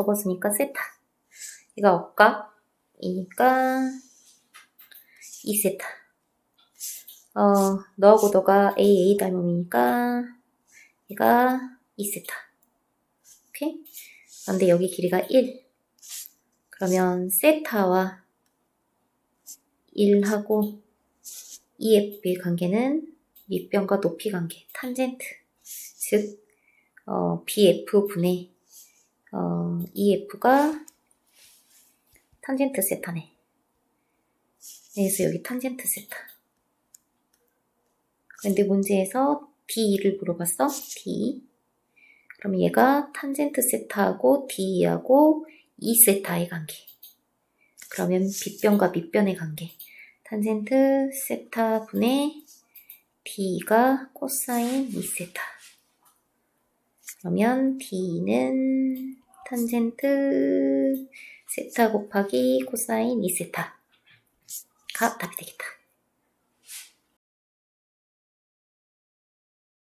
접었으니까 세타. 얘가 억각 이니까 2세타. 어, 너하고 너가 AA 닮음이니까 얘가 2세타. 오케이? 그런데 여기 길이가 1. 그러면 세타와 1하고 EF의 관계는 밑변과 높이 관계, 탄젠트. 즉, 어, BF분의 어, EF가 탄젠트 세타네. 그래서 여기 탄젠트 세타. 근데 문제에서 D를 물어봤어. D. 그럼 얘가 탄젠트 세타하고 D하고 2세타의 관계. 그러면 빗변과 밑변의 관계. 탄젠트 세타 분의 D가 코사인 2세타. 그러면 D는 탄젠트 세타 곱하기 코사인 2세타가 답이 되겠다.